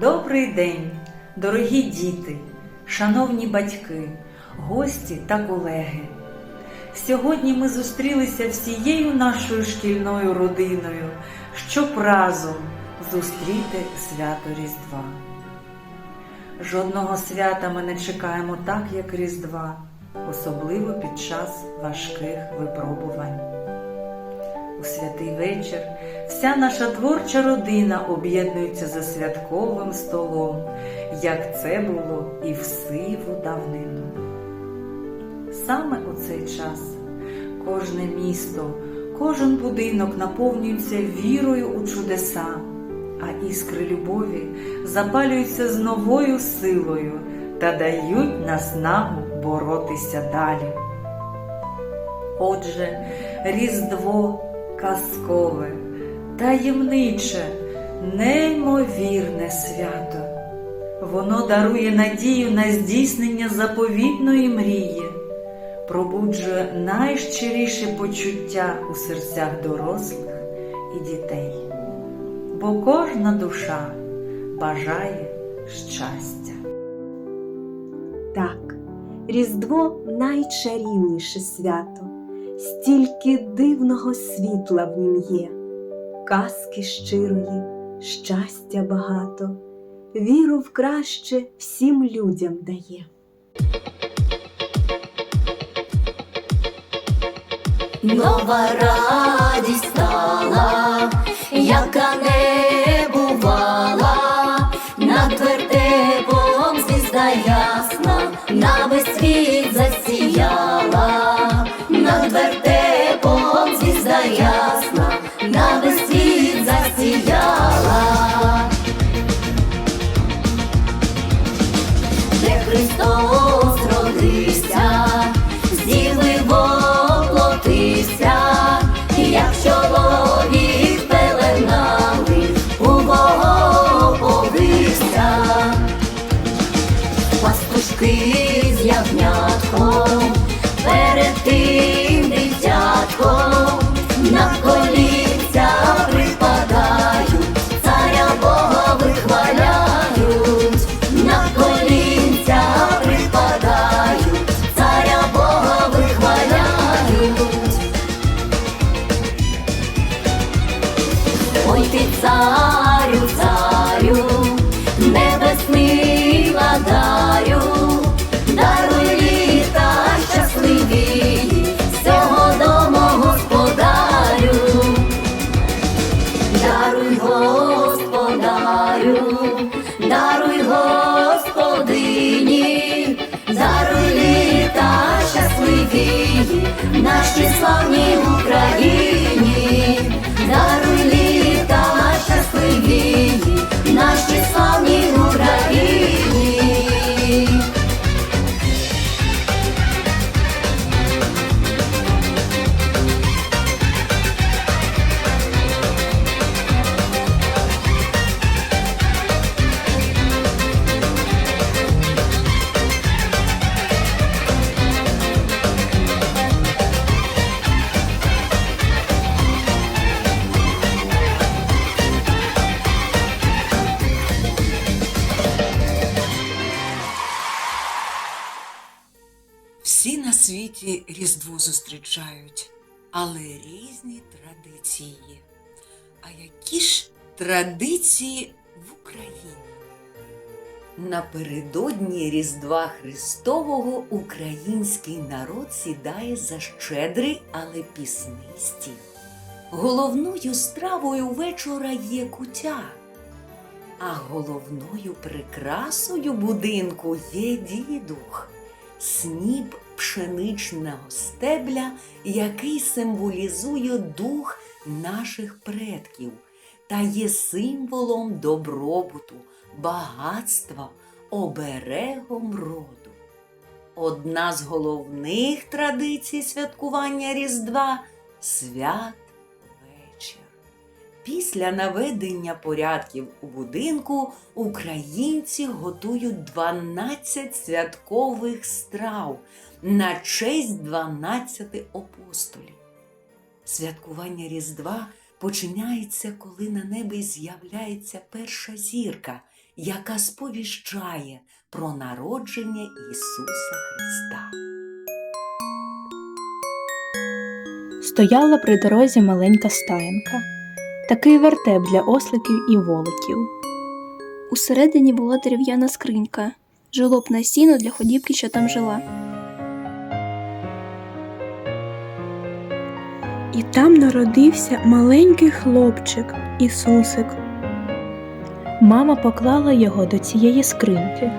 Добрий день, дорогі діти, шановні батьки, гості та колеги. Сьогодні ми зустрілися всією нашою шкільною родиною, щоб разом зустріти свято Різдва. Жодного свята ми не чекаємо так, як Різдва, особливо під час важких випробувань. У святий вечір вся наша творча родина об'єднується за святковим столом, як це було і в сиву давнину. Саме у цей час кожне місто, кожен будинок наповнюється вірою у чудеса, а іскри любові запалюються з новою силою та дають наснагу боротися далі. Отже, Різдво казкове, таємниче, неймовірне свято. Воно дарує надію на здійснення заповітної мрії, пробуджує найщиріше почуття у серцях дорослих і дітей. Бо кожна душа бажає щастя. Так, Різдво найчарівніше свято, стільки дивного світла в нім є, казки щирої, щастя багато, віру в краще всім людям дає. Нова радість стала, яка не бувала, над вертепом звізда ясна, на весь світ нашій славній Україні, світі Різдво зустрічають, але різні традиції. А які ж традиції в Україні? Напередодні Різдва Христового український народ сідає за щедрий, але пісний стіл. Головною стравою вечора є кутя, а головною прикрасою будинку є дідух сніп пшеничного стебля, який символізує дух наших предків та є символом добробуту, багатства, оберегом роду. Одна з головних традицій святкування Різдва свят. Після наведення порядків у будинку українці готують 12 святкових страв на честь 12 апостолів. Святкування Різдва починається, коли на небі з'являється перша зірка, яка сповіщає про народження Ісуса Христа. Стояла при дорозі маленька стаєнка, такий вертеп для осликів і воликів. Усередині була дерев'яна скринька, жолобне сіно для ходібки, що там жила. І там народився маленький хлопчик Ісусик. Мама поклала його до цієї скриньки,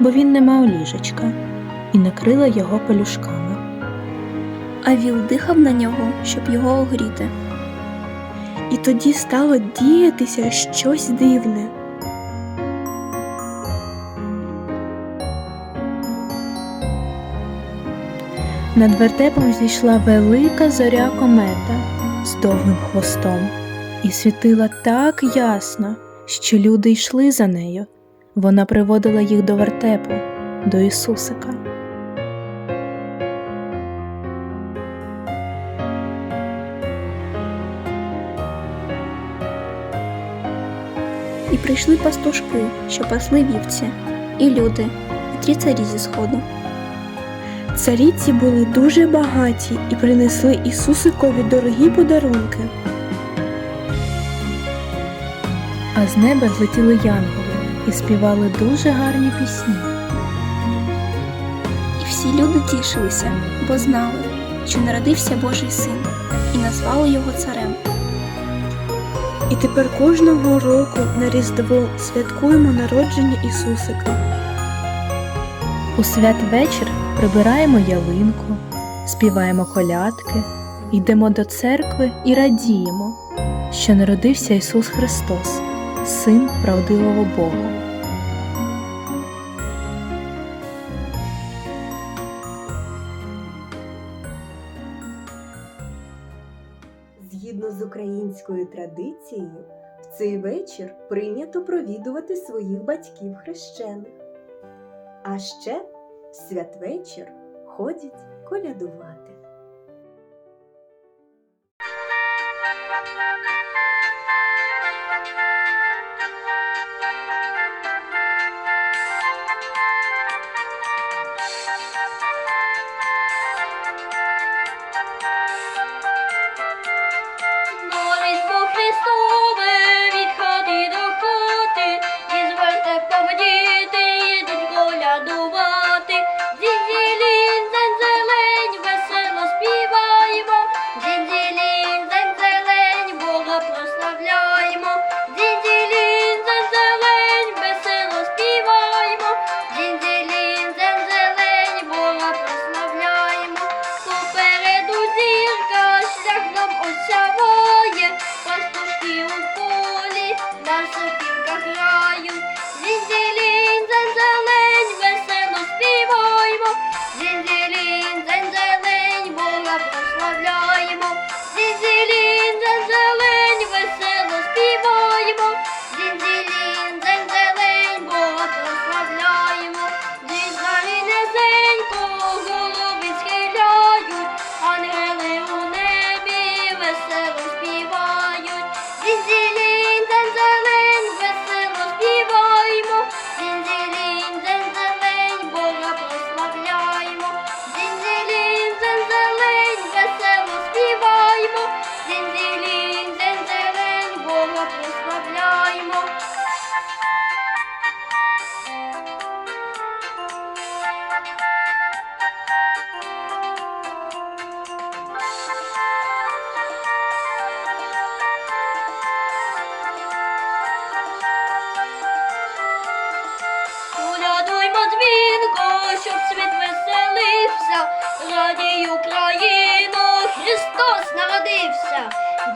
бо він не мав ліжечка, і накрила його пелюшками. А віл дихав на нього, щоб його огріти. І тоді стало діятися щось дивне. Над вертепом зійшла велика зоря комета з довгим хвостом і світила так ясно, що люди йшли за нею. Вона приводила їх до вертепу, до Ісусика. І прийшли пастушки, що пасли вівці, і люди, і три царі зі сходу. Царі ці були дуже багаті і принесли Ісусикові дорогі подарунки. А з неба злетіли янголи і співали дуже гарні пісні. І всі люди тішилися, бо знали, що народився Божий син, і назвали його царем. Тепер кожного року на Різдво святкуємо народження Ісусика. У святвечір прибираємо ялинку, співаємо колядки, йдемо до церкви і радіємо, що народився Ісус Христос, Син правдивого Бога. Українською традицією, в цей вечір прийнято провідувати своїх батьків хрещених. А ще в святвечір ходять колядувати.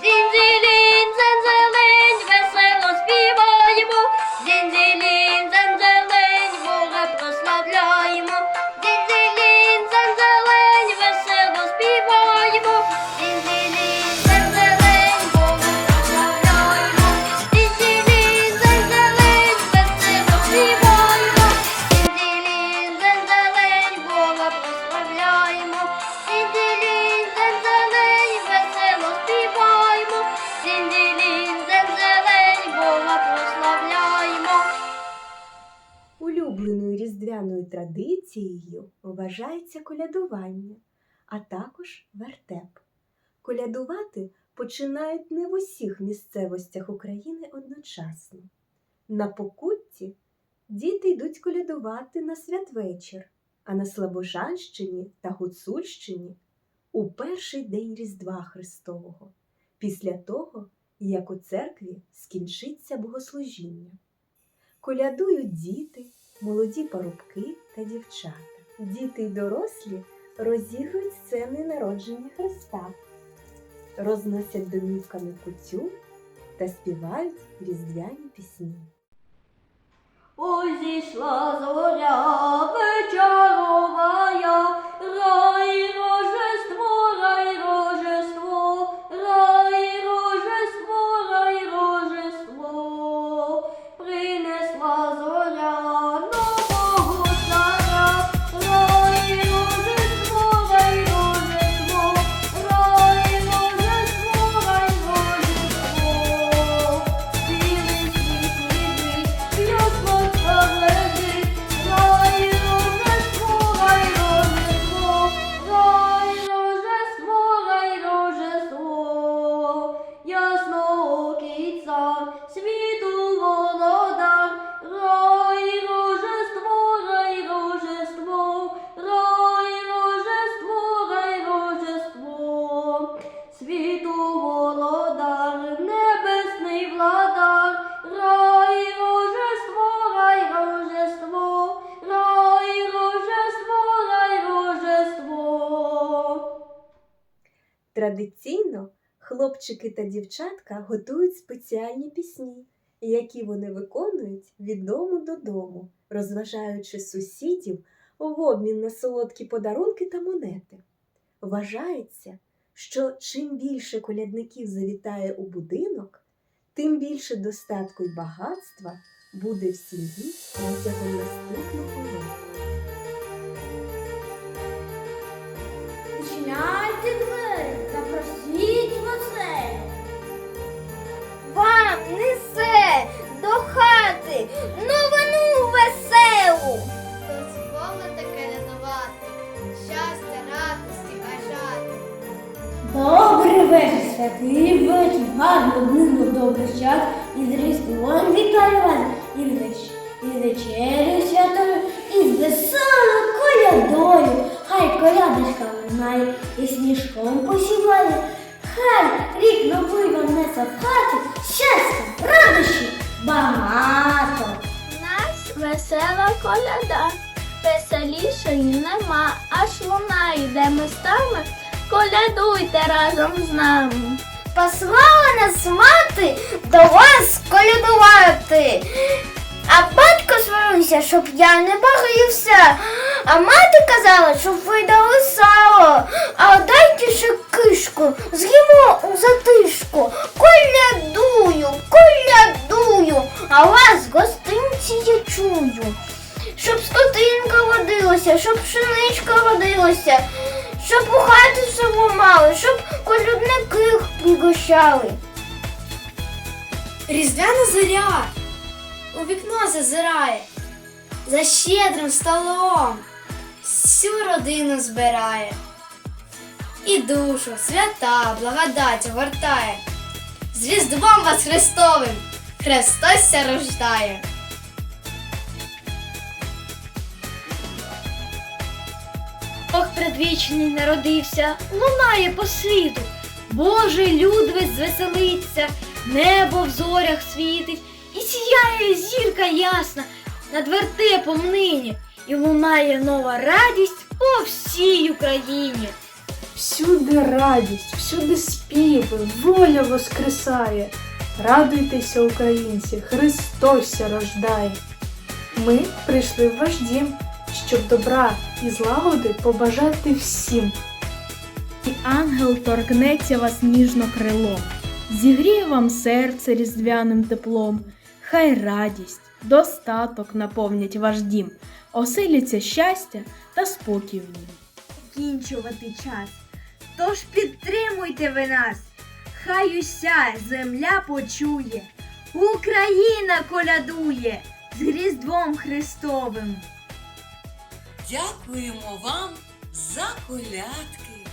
金鸡立 різдвяною традицією вважається колядування, а також вертеп. Колядувати починають не в усіх місцевостях України одночасно. На Покутті діти йдуть колядувати на святвечір, а на Слобожанщині та Гуцульщині у перший день Різдва Христового, після того, як у церкві скінчиться богослужіння. Колядують діти, молоді парубки та дівчата. Діти й дорослі розігрують сцени народження Христа, розносять домівками кутю та співають різдвяні пісні. Ой, зійшла зоря вечоровая, рай рожество, Традиційно хлопчики та дівчатка готують спеціальні пісні, які вони виконують від дому додому, розважаючи сусідів в обмін на солодкі подарунки та монети. Вважається, що чим більше колядників завітає у будинок, тим більше достатку й багатства буде в сім'ї протягом наступного року. Несе до хати новину веселу. Дозволите колядувати, щастя, радості бажати. Добрий вечір, святий вечір, гарно близько добрий час, і з Різдвом вітаю вас, і з веч- і з вечерею святою, і з веселою колядою. Хай колядочка лунає і сніжком посіває. Хай рік новий вам в хаті, щастя, радощі багато. Нас весела коляда, веселішої нема, аж лунає, де містами, колядуйте разом з нами. Послала нас мати до вас колядувати. А батько сварився, щоб я не багрився. А мати казала, щоб ви сало. А дайте ще кишку, з'їмо затишку. Колядую, колядую, а вас гостинці я чую. Щоб скотинка водилася, щоб пшеничка родилася, щоб у хаті все мали, щоб колюдники пригощали. Різдвяна зоря у вікно зазирає, за щедрим столом всю родину збирає. І душу свята благодать огортає. З Різдвом вас Христовим Христос ся рождає. Бог предвічний народився, лунає по світу. Божий люд весь звеселиться, небо в зорях світить, сіяє зірка ясна над вертепом нині, і лунає нова радість по всій Україні. Всюди радість, всюди співи, воля воскресає. Радуйтеся, українці, Христос ся рождає. Ми прийшли в ваш дім, щоб добра і злагоди побажати всім. І ангел торкнеться вас ніжно крилом, зігріє вам серце різдвяним теплом, хай радість, достаток наповнять ваш дім, оселяться щастя та спокій в нім. закінчувати час. Тож підтримуйте ви нас, хай уся земля почує, Україна колядує з Різдвом Христовим. Дякуємо вам за колядки.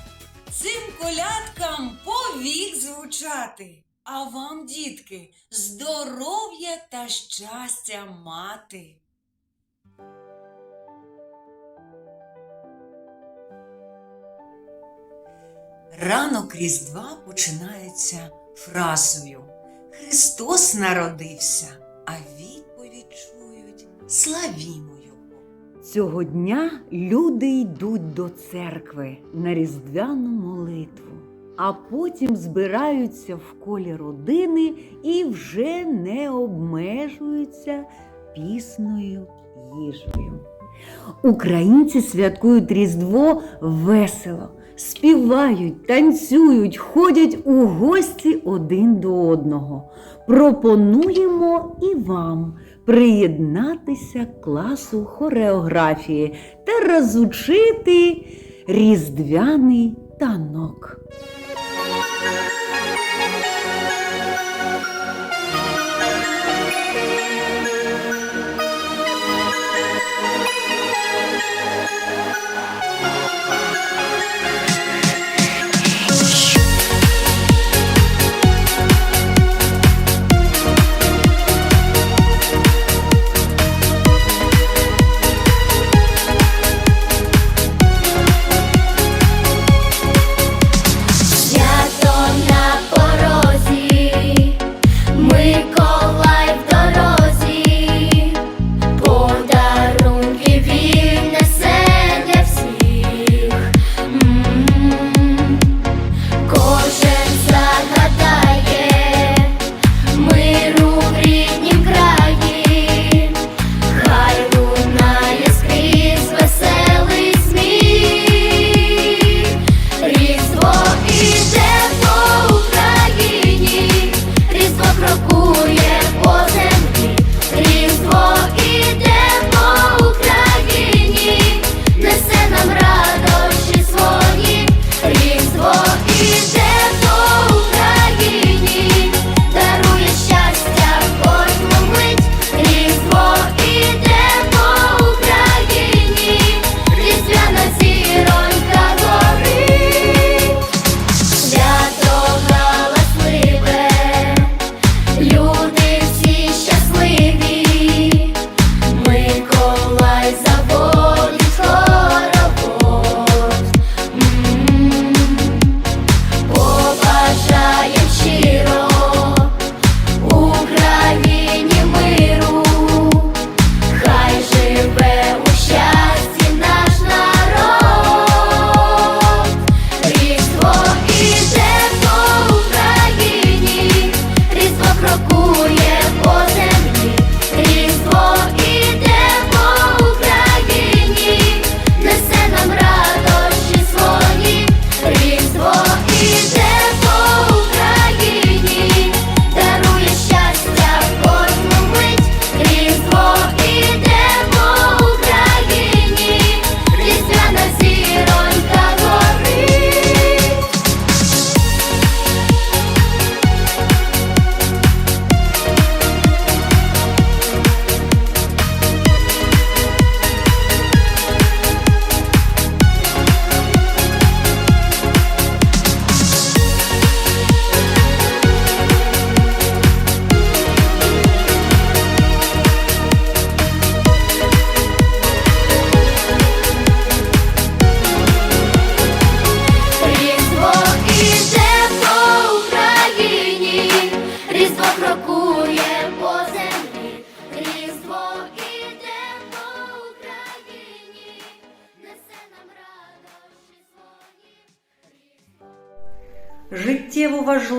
Цим колядкам повік звучати. А вам, дітки, здоров'я та щастя мати. Ранок Різдва починається фразою Христос народився, а відповідь чують Славімо Його. Цього дня люди йдуть до церкви на різдвяну молитву, а потім збираються в колі родини і вже не обмежуються пісною їжею. Українці святкують Різдво весело, співають, танцюють, ходять у гості один до одного. Пропонуємо і вам приєднатися класу хореографії та розучити різдвяний танок.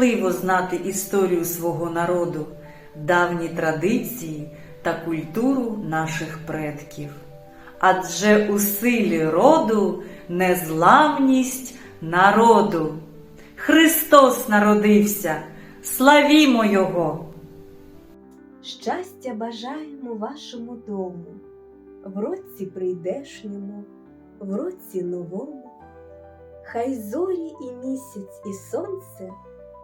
Важливо знати історію свого народу, давні традиції та культуру наших предків. Адже у силі роду незламність народу. Христос народився, славімо Його! Щастя бажаємо вашому дому, в році прийдешньому, в році новому. Хай зорі і місяць, і сонце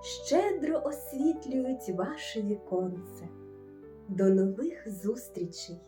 щедро освітлюють ваше віконце. До нових зустрічей!